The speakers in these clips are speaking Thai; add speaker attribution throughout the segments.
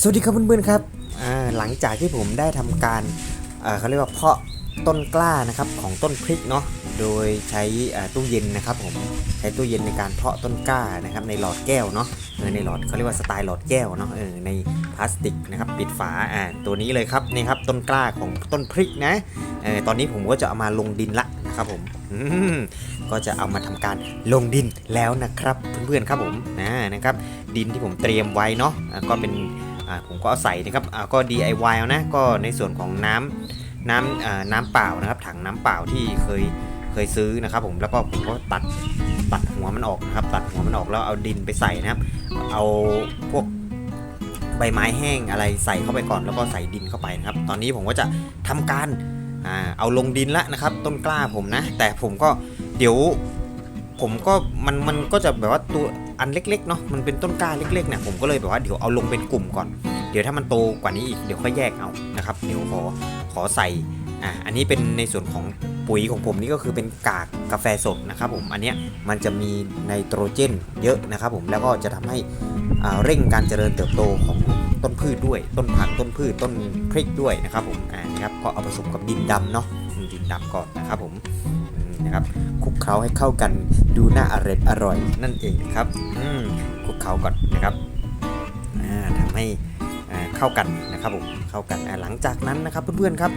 Speaker 1: สวัสดีครับเพื่อนๆครับหลังจากที่ผมได้ทำการเขาเรียกว่าเพาะต้นกล้านะครับของต้นพริกเนาะโดยใช้ตู้เย็นนะครับผมใช้ตู้เย็นในการเพาะต้นกล้านะครับในหลอดแก้วเนาะในหลอดเขาเรียกว่าสไตล์หลอดแก้วเนาะในพลาสติกนะครับปิดฝาอ่าตัวนี้เลยครับนี่ครับต้นกล้าของต้นพริกนะอตอนนี้ผมก็จะเอามาลงดินละนะครับผมมก็จะเอามาทำการลงดินแล้วนะครับเพื่อนๆครับผมนะนะครับดินที่ผมเตรียมไว้เนาะก็เป็น อ่าผมก็เอาใส่นะครับอ่าก็ DIY นะก็ในส่วนของน้ำน้ำอ่าน้ำเปล่านะครับ ถังน้ำเปล่าที่เคยเคยซื้อนะครับ ผมแล้วก็ผมก็ตัดตัดหัวมันออกนะครับ ตัดหัวมันออกแล้วเอาดินไปใส่นะครับ เอาพวกใบไม้แห้งอะไรใส่เข้าไปก่อนแล้วก็ใส่ดินเข้าไปนะครับ ตอนนี้ผมก็จะทำการอาเอาลงดินละนะครับ ต้นกล้าผมนะ แต่ผมก็เดี๋ยว ผมก็มันมันก็จะแบบว่าตัวอันเล็กๆเนาะมันเป็นต้นกล้าเล็กๆเนี่ยผมก็เลยแบบว่าเดี๋ยวเอาลงเป็นกลุ่มก่อน เดี๋ยวถ้ามันโตกว่านี้อีกเดี๋ยวค่อยแยกเอานะครับเดี๋ยวขอขอใส่อ่าอันนี้เป็นในส่วนของปุ๋ยของผมนี่ก็คือเป็นกากกาแฟสดนะครับผมอันเนี้ยมันจะมีไนโตรเจนเยอะนะครับผมแล้วก็จะทำให้อ่าเร่งการเจริญเติบโตของต้นพืชด้วย ต้นผักต้นพืชต้นพริกด้วยนะครับผมอ่านะครับก็เอาผสมกับดินดำเนาะ ดินดำก่อนนะครับผมนะครับคลุกเคล้าให้เข้ากันดูน่าอร่อยอร่อยนั่นเองครับอืมคลุกเคล้าก่อนนะครับอ่าทำให้อ่าเข้ากันนะครับผมเข้ากันหลังจากนั้นนะครับเพื่อนๆครับ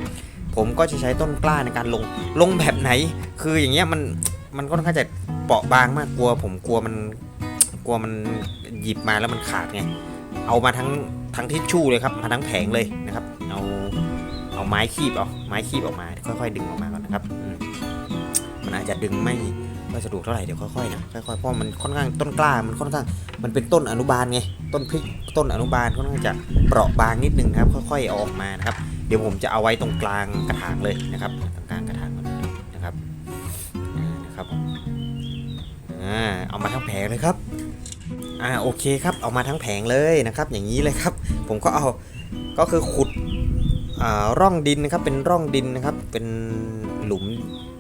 Speaker 1: ผมก็จะใช้ต้นกล้าในการลงลงแบบไหน คืออย่างเงี้ยมันมันก็ค่อนข้างจะเปราะบางมากกลัว ผมกลัวมันกลัวมันหยิบมาแล้วมันขาดไงเอามาทั้งทั้งทิชชู่เลยครับมาทั้งแผงเลยนะครับ เอา เอาไม้คีบเอาไม้คีบออกมาค่อยๆ ดึงออกมาก่อนนะครับมันอาจจะดึงไม่ไม่สะดวกเท่าไหร่เดี๋ยวค่อยๆนะค่อยๆเพราะมันค่อนข้างต้นกล้ามันค่อนข้างมันเป็นต้นอนุบาลไงต้นพริกต้นอนุบาลค่อนข้างจะเปราะบางนิดนึงครับ ค่อยๆเอาออกมานะครับ เดี๋ยวผมจะเอาไว้ตรงกลางกระถางเลยนะครับตรงกลางกระถางนนะครับนะครับผมอ่าเอามาทั้งแผงเลยครับอ่าโอเคครับเอามาทั้งแผงเลยนะครับ อย่างนี้เลยครับ ผมก็เอาก็คือขุด ร่องดินนะครับเป็นร่องดินนะครับเป็นหลุม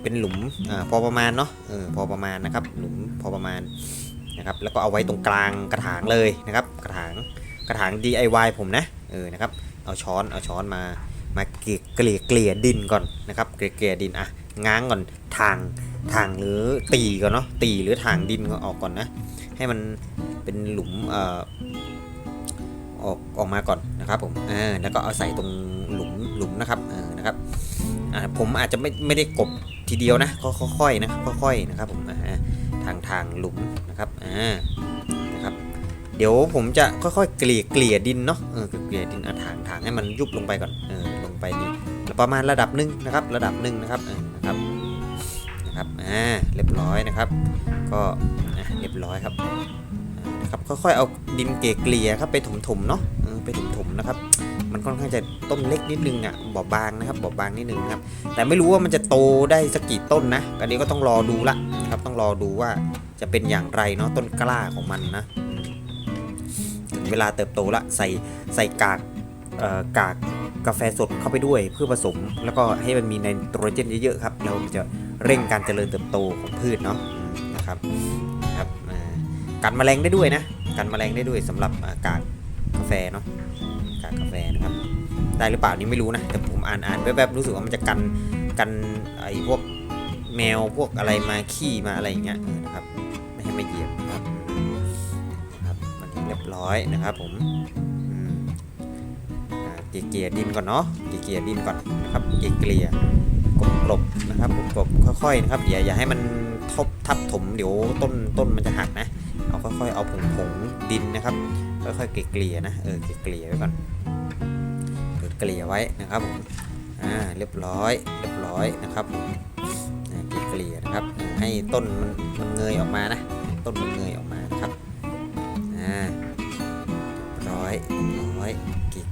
Speaker 1: เป็นหลุมอาพอประมาณเนาะเออพอประมาณนะครับหลุมพอประมาณนะครับแล้วก็เอาไว้ตรงกลางกระถางเลยนะครับกระถางกระถาง DIY ผมนะเออนะครับเอาช้อนเอาช้อนมามาเกลี่ยเกลี่ยเกลี่ยดินก่อนนะครับเกลี่ยเกลี่ยดินอะง้างก่อนทางทางหรือตีก่อนเนาะตีหรือทางดินก็ออกก่อนนะให้มันเป็นหลุมเอ่อ ออกออกมาก่อนนะครับผมอ่าแล้วก็เอาใส่ตรงหลุมหลุมนะครับนะครับอ่าผมอาจจะไม่ไม่ได้กบทีเดียวนะก็ค่อยๆนะค่อยๆนะครับผมอ่าทางทางหลุมนะครับอ่านะครับเดี๋ยวผมจะค่อยๆเกลี่ยเกลี่ยดินเนาะเออเกลี่ยดินอะถางถางให้มันยุบลงไปก่อนเออลงไปนี่ประมาณระดับหนึ่งนะครับ ระดับหนึ่งนะครับเออนะครับนะครับอ่าเรียบร้อยนะครับ ก็เรียบร้อยครับ นะครับค่อยๆเอาดินเกลี่ยเกลียครับไปถมๆเนาะไปถมๆนะครับ มันค่อนข้างจะต้นเล็กนิดนึงอะบอบบางนะครับบอบบางนิดนึงครับ แต่ไม่รู้ว่ามันจะโตได้สักกี่ต้นนะอันนี้ก็ต้องรอดูละนะครับต้องรอดูว่าจะเป็นอย่างไรเนาะต้นกล้าของมันนะถึงเวลาเติบโตละใส่ใส่กากกากกาแฟสดเข้าไปด้วยเพื่อผสม แล้วก็ให้มันมีไนโตรเจนเยอะๆครับแล้วมันจะเร่งการเจริญเติบโตของพืชเนาะนะครับ กันแมลงได้ด้วยนะ กันแมลงได้ด้วยสำหรับอากากกาแฟเนาะกากกาแฟนะครับ ได้หรือเปล่านี่ไม่รู้นะ แต่ผมอ่านอ่านแวบๆรู้สึกว่ามันจะกันกันไอ้พวกแมวพวกอะไรมาขี้มาอะไรอย่างเงี้ยนะครับ ไม่ให้มาเหยียบนะครับครับมันเรียบร้อยนะครับผมเกลี่ยดินก่อนเนาะเกลี่ยดินก่อนนะครับเกลี่ยกลบๆนะครับกลบๆค่อยๆนะครับอย่าอย่าให้มันทบทับถมเดี๋ยวต้นต้นมันจะหักนะ เอาค่อยๆเอาผงผงๆดินนะครับ ค่อยๆเกลี่ยนะเออเกลี่ยไว้ก่อนเกลี่ยไว้นะครับผมอ่าเรียบร้อยเรียบร้อยนะครับผมอ่าเกลี่ยนะครับ ให้ต้นมันมันเงยออกมานะต้นมันเงยออกมานะครับอ่าร้อยเรียบร้อย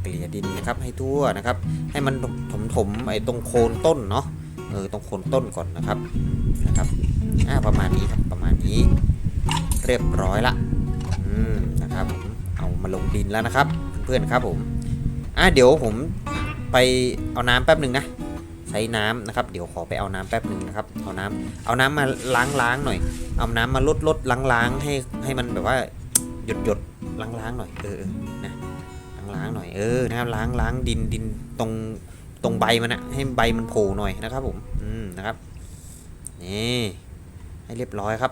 Speaker 1: เกลี่ยดินนะครับให้ทั่วนะครับ ให้มันถมถมๆไอ้ตรงโคนต้นเนาะเออตรงโคนต้นก่อนนะครับนะครับ เรียบร้อยละอืมนะครับผมเอามาลงดินแล้วนะครับ เพื่อนๆครับผมอะเดี๋ยวผมไปเอาน้ำแป๊บหนึ่งนะใช้น้ำนะครับ เดี๋ยวขอไปเอาน้ำแป๊บหนึ่งนะครับเอาน้ำเอาน้ำมาล้างล้างหน่อย เอาน้ำมาลดลดล้างล้างให้ให้มันแบบว่าหยดหยดล้างล้างหน่อยเออนะล้างล้างหน่อยเออนะครับล้างล้างดินดินตรงตรงใบมันอะให้ใบมันโผล่หน่อยนะครับผมอืมนะครับนี่ให้เรียบร้อยครับ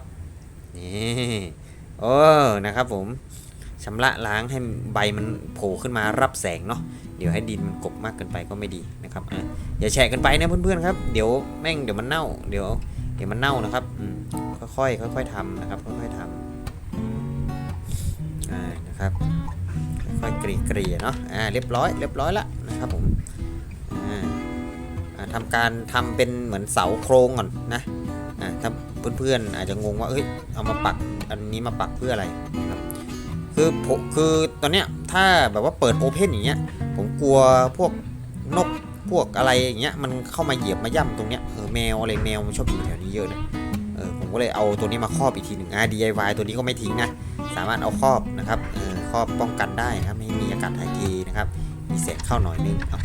Speaker 1: นี่โอ้นะครับผมชำระล้างให้ใบมันโผล่ขึ้นมารับแสงเนาะเดี๋ยวให้ดินมันกบมากเกินไปก็ไม่ดีนะครับอะอย่าแฉะกันไปนะเพื่อนๆครับเดี๋ยวแม่งเดี๋ยวมันเน่า เดี๋ยวเดี๋ยวมันเน่านะครับค่อยๆค่อยๆทำนะครับค่อยๆทำอ่านะครับค่อยๆกลี่ยเกลี่ยเนาะอ่าเรียบร้อยเรียบร้อยละนะครับผมอ่าทำการทำเป็นเหมือนเสาโครงก่อนนะ ถ้าเพื่อนๆอาจจะงงว่าเอ้ยเอามาปักอันนี้มาปักเพื่ออะไรนะครับคือผมคือตอนเนี้ยถ้าแบบว่าเปิดโอเพนอย่างเงี้ยผมกลัวพวกนกพวกอะไรอย่างเงี้ยมันเข้ามาเหยียบมาย่ำตรงเนี้ยเออแมวอะไรแมวมันชอบอยู่แถวนี้เยอะนะเออผมก็เลยเอาตัวนี้มาครอบอีกทีหนึ่งอ่า DIY ตัวนี้ก็ไม่ทิ้งนะสามารถเอาครอบนะครับเออครอบป้องกันได้นะครับไม่มีอากาศถ่ายเทนะครับมีแสงเข้าหน่อยนึงเอา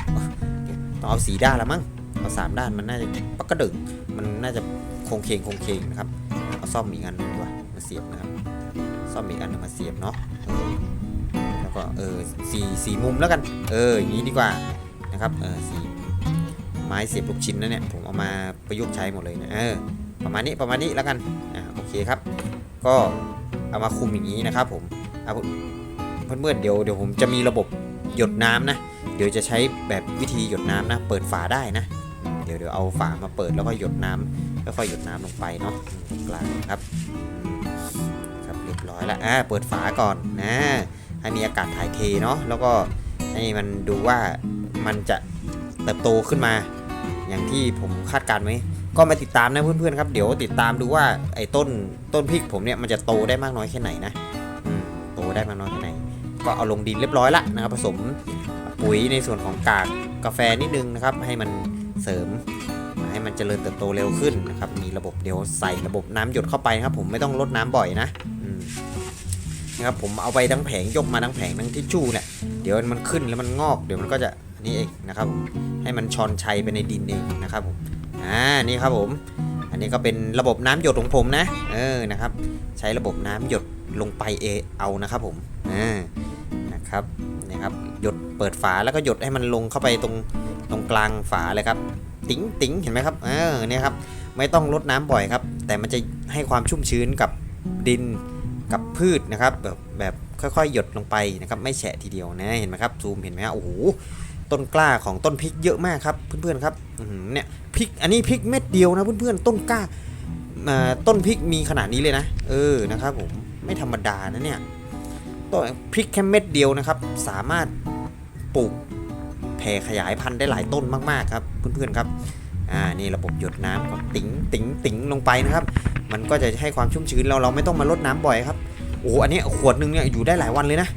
Speaker 1: ต้องเอาสีด้านละมั้ง เอาสามด้านมันน่าจะปักกระดึกมันน่าจะโคงเคงโคงเคงนะครับเอาซ่อมอีกอันหนึงดีกว่ามาเสียบนะครับ ซ่อมอีกอันนึงมาเสียบเนาะแล้วก็เออสี่สี่มุมแล้วกัน เอออย่างนี้ดีกว่านะครับเออสีไม้เสียบลูกชิ้นนะเนี่ยผมเอามาประยุกต์ใช้หมดเลยนะเออประมาณนี้ประมาณนี้แล้วกันอ่าโอเคครับ ก็เอามาคุมอย่างนี้นะครับผมเอาเพื่อนๆเดี๋ยวเดี๋ยวผมจะมีระบบหยดน้ำนะ ดี๋ยวจะใช้แบบวิธีหยดน้ำนะ เปิดฝาได้นะ เดี๋ยวเดี๋ยวเอาฝามาเปิดแล้วก็หยดน้ำค่อยๆหยดน้ำลงไปเนาะกลางครับครับเรียบร้อยแล้วอ่าเปิดฝาก่อนนะให้มีอากาศถ่ายเทเนาะแล้วก็ให้มันดูว่ามันจะเติบโตขึ้นมา อย่างที่ผมคาดการณ์ไว้ก็มาติดตามนะเพื่อนๆครับเดี๋ยวติดตามดูว่าไอ้ต้นต้นพริกผมเนี่ยมันจะโตได้มากน้อยแค่ไหนนะโตได้มากน้อยแค่ไหน ก็เอาลงดินเรียบร้อยละนะครับผสม ปุ๋ยในส่วนของกากกาแฟนิดนึงนะครับ ให้มันเสริมให้มันเจริญเติบโตเร็วขึ้นนะครับ มีระบบเดี๋ยวใส่ระบบน้ำหยดเข้าไปนะครับ ผมไม่ต้องลดน้ำบ่อยนะนะครับผมเอาไปทั้งแผงยกมาทั้งแผงทั้งทิชชู่เนี่ยเดี๋ยวมันขึ้นแล้วมันงอก เดี๋ยวมันก็จะนี่เองนะครับผมให้มันชอนชัยไปในดินเองนะครับผมอ่านี่ครับผม อันนี้ก็เป็นระบบน้ำหยดของผมนะ เออนะครับ ใช้ระบบน้ำหยดลงไปเอเอานะครับผมอ่านะครับ ครับ หยดเปิดฝาแล้วก็หยดให้มันลงเข้าไปตรงตรงกลางฝาเลยครับ ติ๋งติ๋งเห็นไหมครับเออเนี่ยครับไม่ต้องรดน้ำบ่อยครับ แต่มันจะให้ความชุ่มชื้นกับดินกับพืชนะครับ แบบแบบค่อยๆ หยดลงไปนะครับ ไม่แฉะทีเดียวนะเห็นไหมครับซูมเห็นไหมฮะโอ้โหต้นกล้าของต้นพริกเยอะมากครับเพื่อนๆครับเนี่ยพริกอันนี้พริกเม็ดเดียวนะเพื่อนๆต้นกล้าต้นพริกมีขนาดนี้เลยนะ เออนะครับผมไม่ธรรมดานะเนี่ย ต้นพริกแค่เม็ดเดียวนะครับ สามารถปลูกแผ่ขยายพันธุ์ได้หลายต้นมากๆครับเพื่อนๆครับอ่านี่ระบบหยดน้ำก็ติ๋งติ๋งติ๋งลงไปนะครับ มันก็จะให้ความชุ่มชื้นเราเราไม่ต้องมาลดน้ำบ่อยครับโอ้โหอันนี้ขวดหนึงเนี่ยอยู่ได้หลายวันเลยนะ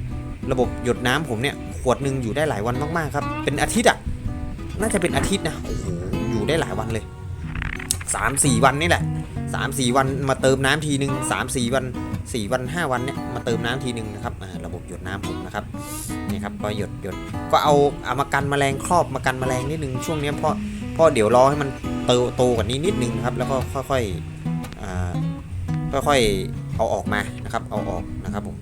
Speaker 1: ระบบหยดน้ำผมเนี่ยขวดหนึ่งอยู่ได้หลายวันมากๆครับเป็นอาทิตย์อะน่าจะเป็นอาทิตย์นะโอ้โหอยู่ได้หลายวันเลย สามสี่วันนี่แหละสามสี่วันมาเติมน้ำทีหนึ่งสามสี่วันสี่วันห้าวันเนี่ยมาเติมน้ำทีหนึ่งนะครับระบบหยดน้ำผมนะครับนี่ครับก็หยดหยดก็เอาเอามากันแมลงครอบมากันแมลงนิดนึงช่วงนี้เพราะเพราะเดี๋ยวรอให้มันโตโตกว่านี้นิดนึงครับแล้วก็ค่อยๆอ่าค่อยๆเอาออกมานะครับเอาออกนะครับผม